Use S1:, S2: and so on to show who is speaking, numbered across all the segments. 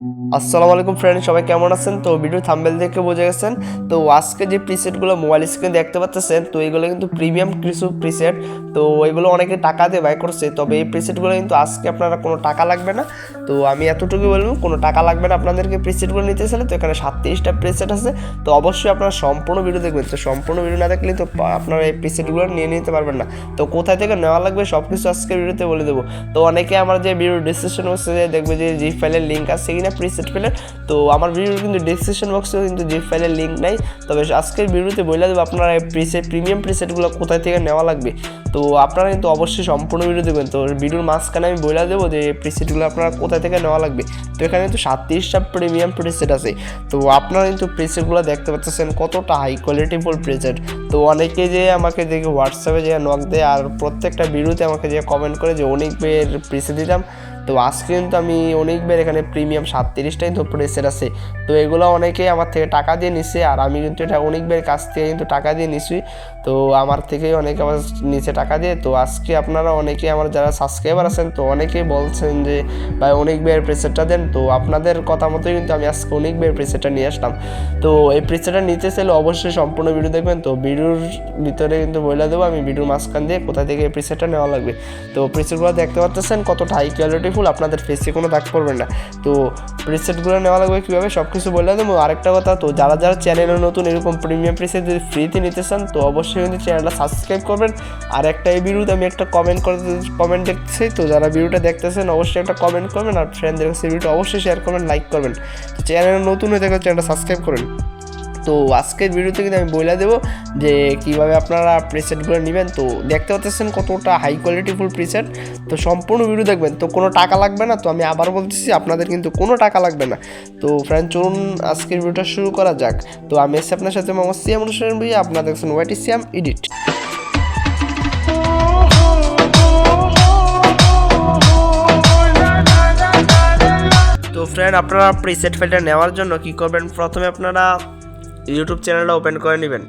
S1: আসসালামু আলাইকুম ফ্রেন্ড সবাই কেমন আছেন? তো ভিডিও থাম্বেল দেখে বুঝে গেছেন। তো আজকে যে প্রিসেটগুলো মোবাইল স্ক্রিনে দেখতে পাচ্ছেন, তো এগুলো কিন্তু প্রিমিয়াম কিছু প্রিসেট তো এগুলো অনেকে টাকা দিয়ে বাই করছে, তবে এই প্রিসেটগুলো কিন্তু আজকে আপনারা কোনো টাকা লাগবে না। তো আমি এতটুকু বলব, কোনো টাকা লাগবে না, আপনাদেরকে প্রিসেটগুলো নিতে চাইলে তো এখানে সাতত্রিশটা প্রিসেট আছে। তো অবশ্যই আপনারা সম্পূর্ণ ভিডিও দেখবেন। তো সম্পূর্ণ ভিডিও না দেখলে তো আপনারা এই প্রিসেটগুলো নিয়ে নিতে পারবেন না। তো কোথায় থেকে নেওয়া লাগবে সব কিছু আজকে ভিডিওতে বলে দেবো। তো অনেকে আমার যে ভিডিও ডিসক্রিপশন বক্সে দেখবে যে জি ফাইলের লিঙ্ক আছে কিনা প্রিসেট ফাইলের তো আমার ভিডিওর কিন্তু ডিসক্রিপশন বক্সেও কিন্তু জি ফাইলের লিঙ্ক নাই। তবে আজকের ভিডিওতে বলে দেবো আপনারা প্রিসেট প্রিমিয়াম প্রিসেটগুলো কোথায় থেকে নেওয়া লাগবে। তো আপনারা কিন্তু অবশ্যই সম্পূর্ণ ভিডিও দেখবেন। তো ভিডিওর মাঝখানে আমি বলে দেবো যে প্রিসেটগুলো আপনারা কোথায় থেকে নেওয়া লাগবে। তো এখানে কিন্তু সাতত্রিশটা প্রিমিয়াম প্রিসেট আছে। তো আপনারা কিন্তু প্রিসেটগুলো দেখতে পাচ্ছেন কতটা হাই কোয়ালিটিফুল প্রিসেট তো অনেকে যে আমাকে দেখে হোয়াটসঅ্যাপে যে নক দেয় আর প্রত্যেকটা ভিডিওতে আমাকে যে কমেন্ট করে যে অনেক বের প্রিসেট দিতাম। তো আজকে কিন্তু আমি অনেকবার এখানে প্রিমিয়াম সাতত্রিশটাই তো প্রেসের আছে। তো এগুলো অনেকেই আমার থেকে টাকা দিয়ে নিছে, আর আমি কিন্তু এটা অনেকবার কাছ থেকে কিন্তু টাকা দিয়ে নিছি। তো আমার থেকেই অনেকে আমার নিচে টাকা দিয়ে। তো আজকে আপনারা অনেকে আমার যারা সাবস্ক্রাইবার আছেন, তো অনেকেই বলছেন যে, ভাই, অনেকবার প্রেসেরটা দেন। তো আপনাদের কথা মতোই কিন্তু আমি আজকে অনেকবার প্রেসেরটা নিয়ে আসলাম। তো এই প্রেসেরটা নিতে চাইলে অবশ্যই সম্পূর্ণ ভিডিও দেখবেন। তো ভিডিওর ভিতরে কিন্তু বলে দেবো, আমি ভিডিওর মাঝখান দিয়ে কোথা থেকে এই প্রেসেরটা নেওয়া লাগবে। তো প্রেসেটগুলো দেখতে পাচ্ছেন কতটা হাই কোয়ালিটিফুল আপনাদের ফেসে কোনো দাগ পড়বে না। তো প্রেসেটগুলো নেওয়া লাগবে কীভাবে? সব কিছু বলে দেবো। আরেকটা কথা, তো যারা যারা চ্যানেলে নতুন, এরকম প্রিমিয়াম প্রেসেট যদি ফ্রিতে নিতে চান, তো অবশ্যই কিন্তু চ্যানেলটা সাবস্ক্রাইব করবেন। আর একটা এই ভিডিওতে আমি একটা কমেন্ট করে কমেন্ট দেখতেছি। তো যারা ভিডিওটা দেখতেছেন, অবশ্যই একটা কমেন্ট করবেন। আর ফ্রেন্ডদের কাছে ভিডিওটা অবশ্যই শেয়ার করবেন লাইক করবেন। তো চ্যানেলে নতুন হয়ে থাকলে চ্যানেলটা সাবস্ক্রাইব করুন। তো আজকের ভিডিওতে কিন্তু আমি বলে দেবো যে কীভাবে আপনারা প্রিসেটগুলো নেবেন। তো দেখতে পাচ্ছেন কতটা হাই কোয়ালিটিফুল প্রিসেট তো সম্পূর্ণ ভিডিও দেখবেন। তো কোনো টাকা লাগবে না। তো আমি আবার বলতেছি, আপনাদের কিন্তু কোনো টাকা লাগবে না। তো ফ্রেন্ড চলুন আজকের ভিডিওটা শুরু করা যাক। তো আমি এসে আপনার সাথে মোহাম্মদ সিয়াম অনুষ্ঠান ভাই আপনারা দেখছেন ওয়াইটি সিয়াম এডিট। তো ফ্রেন্ড আপনারা প্রিসেট ফাইলটা নেওয়ার জন্য কি করবেন? প্রথমে আপনারা ইউটিউব চ্যানেলটা ওপেন করে নেবেন।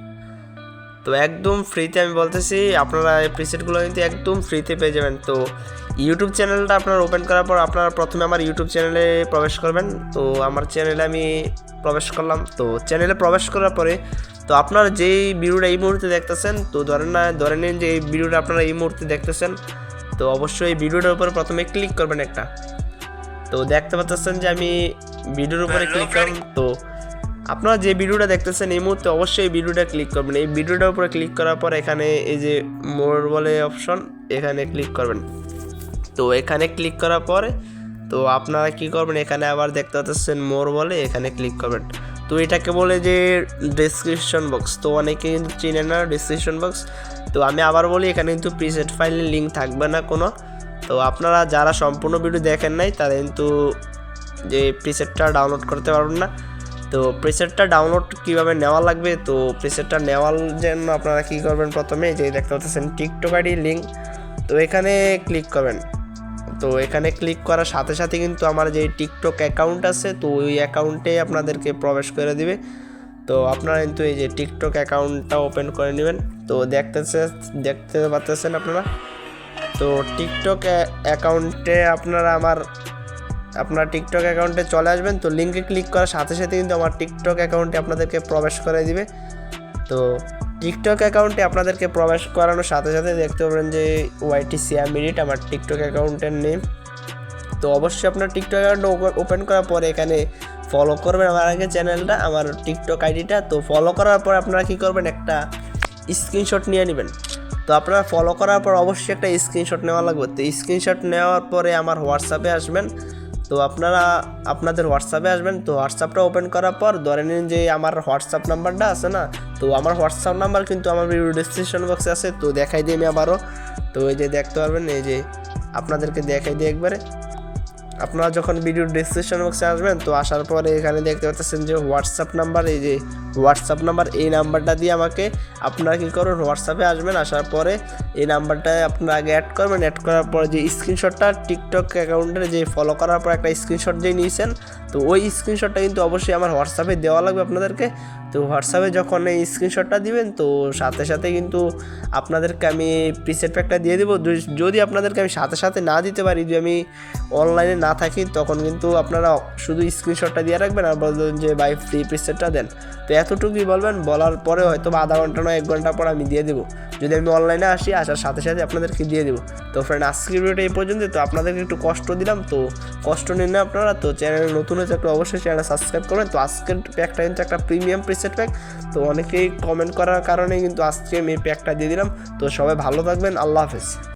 S1: তো একদম ফ্রিতে আমি বলতেছি আপনারা এই প্রিসেটগুলো কিন্তু একদম ফ্রিতে পেয়ে যাবেন। তো ইউটিউব চ্যানেলটা আপনার ওপেন করার পর আপনারা প্রথমে আমার ইউটিউব চ্যানেলে প্রবেশ করবেন। তো আমার চ্যানেলে আমি প্রবেশ করলাম। তো চ্যানেলে প্রবেশ করার পরে তো আপনার যেই ভিডিওটা এই মুহূর্তে দেখতেছেন তো ধরেন না ধরে নিন যে এই ভিডিওটা আপনারা এই মুহূর্তে দেখতেছেন তো অবশ্যই এই ভিডিওটার উপরে প্রথমে ক্লিক করবেন একটা। তো দেখতে পাচ্ছেন যে আমি ভিডিওর উপরে ক্লিক করলাম। তো আপনারা যে ভিডিওটা দেখতেছেন এই মুহূর্তে অবশ্যই এই ভিডিওটা ক্লিক করবেন। এই ভিডিওটার উপরে ক্লিক করার পর এখানে এই যে মোর বলে অপশন এখানে ক্লিক করবেন। তো এখানে ক্লিক করার পরে, তো আপনারা কি করবেন, এখানে আবার দেখতে পাচ্ছেন মোর বলে এখানে ক্লিক করবেন। তো এটাকে বলে যে ডেসক্রিপশন বক্স তো অনেকে চিনে না ডেসক্রিপশন বক্স তো আমি আবার বলি, এখানে কিন্তু প্রিসেট ফাইলের লিঙ্ক থাকবে না কোনো। তো আপনারা যারা সম্পূর্ণ ভিডিও দেখেন নাই, তারা কিন্তু যে প্রিসেটটা ডাউনলোড করতে পারবেন না। তো প্রিসেটটা ডাউনলোড কীভাবে নেওয়া লাগবে? তো প্রিসেটটা নেওয়ার জন্য আপনারা কি করবেন প্রথমে? যে দেখতে পাচ্ছেন টিকটক আইডি লিঙ্ক তো এখানে ক্লিক করবেন। তো এখানে ক্লিক করার সাথে সাথে কিন্তু আমার যে টিকটক অ্যাকাউন্ট আছে, তো ওই অ্যাকাউন্টে আপনাদেরকে প্রবেশ করে দিবে। তো আপনারা কিন্তু এই যে টিকটক অ্যাকাউন্টটা ওপেন করে নেবেন। তো দেখতেছে, দেখতে পাচ্ছেন আপনারা? তো টিকটক অ্যাকাউন্টে আপনারা আমার আপনার টিকটক অ্যাকাউন্টে চলে আসবেন, তো লিঙ্কে ক্লিক করার সাথে সাথে কিন্তু আমার টিকটক অ্যাকাউন্টে আপনাদেরকে প্রবেশ করে দিবে। তো টিকটক অ্যাকাউন্টে আপনাদেরকে প্রবেশ করানোর সাথে সাথে দেখতে পাবেন যে ওয়াইটি সিয়াম এডিট আমার টিকটক অ্যাকাউন্টের নেম। তো অবশ্যই আপনার টিকটক অ্যাকাউন্ট ওপেন করার পরে এখানে ফলো করবেন আমার আগে চ্যানেলটা, আমার টিকটক আইডিটা। তো ফলো করার পর আপনারা কী করবেন, একটা স্ক্রিনশট নিয়ে নেবেন। তো আপনারা ফলো করার পর অবশ্যই একটা স্ক্রিনশট নেওয়া লাগবে। তো স্ক্রিনশট নেওয়ার পরে আমার হোয়াটসঅ্যাপে আসবেন। তো আপনারা, আপনাদের হোয়াটসঅ্যাপে আসবেন, তো হোয়াটসঅ্যাপটা ওপেন করার পর ধরে নিন যে আমার হোয়াটসঅ্যাপ নাম্বারটা আছে না, তো আমার হোয়াটসঅ্যাপ নাম্বার কিন্তু আমার ভিডিও ডিসক্রিপশন বক্সে আছে, তো দেখাই দিই আমি আবারও। তো এই যে দেখতে পারবেন, এই যে আপনাদেরকে দেখাই দিই একবারে। আপনারা যখন ভিডিও ডিসক্রিপশন বক্সে আসবেন, তো আসার পরে এখানে দেখতে পাচ্ছেন যে হোয়াটসঅ্যাপ নাম্বার এই যে হোয়াটসঅ্যাপ নাম্বার এই নাম্বারটা দিয়ে আমাকে আপনারা কী করুন হোয়াটসঅ্যাপে আসবেন, আসার পরে এই নাম্বারটায় আপনারা আগে অ্যাড করবেন। অ্যাড করার পরে যে স্ক্রিনশটটা টিকটক অ্যাকাউন্টের যে ফলো করার পর একটা স্ক্রিনশট যে নিয়েছেন, তো ওই স্ক্রিনশটটা কিন্তু অবশ্যই আমার হোয়াটসঅ্যাপে দেওয়া লাগবে আপনাদেরকে। তো হোয়াটসঅ্যাপে যখন এই স্ক্রিনশটটা দিবেন, তো সাথে সাথে কিন্তু আপনাদেরকে আমি প্রিসেট প্যাকটা দিয়ে দেবো। যদি আপনাদেরকে আমি সাথে সাথে না দিতে পারি, যদি আমি অনলাইনে না থাকি, তখন কিন্তু আপনারা শুধু স্ক্রিনশটটা দিয়ে রাখবেন, আর বলবেন যে, ভাই ফ্রি প্রিসেটটা দেন। তো এতটুকুই বলবেন, বলার পরে হয়তো আধা ঘণ্টা নয়, এক ঘণ্টা পর আমি দিয়ে দেবো। যদি আমি অনলাইনে আসি, আসার সাথে সাথে আপনাদেরকে দিয়ে দেবো। তো ফ্রেন্ড আজকের ভিডিওটা এই পর্যন্ত তো আপনাদেরকে একটু কষ্ট দিলাম, তো কষ্ট নিন না আপনারা। তো চ্যানেল নতুন হয়েছে একটু অবশ্যই চ্যানেল সাবস্ক্রাইব করবেন। তো আজকের প্যাকটা কিন্তু একটা প্রিমিয়াম প্রিসেট প্যাক তো অনেকেই কমেন্ট করার কারণে কিন্তু আজকে আমি এই প্যাকটা দিয়ে দিলাম। তো সবাই ভালো থাকবেন, আল্লাহ হাফেজ।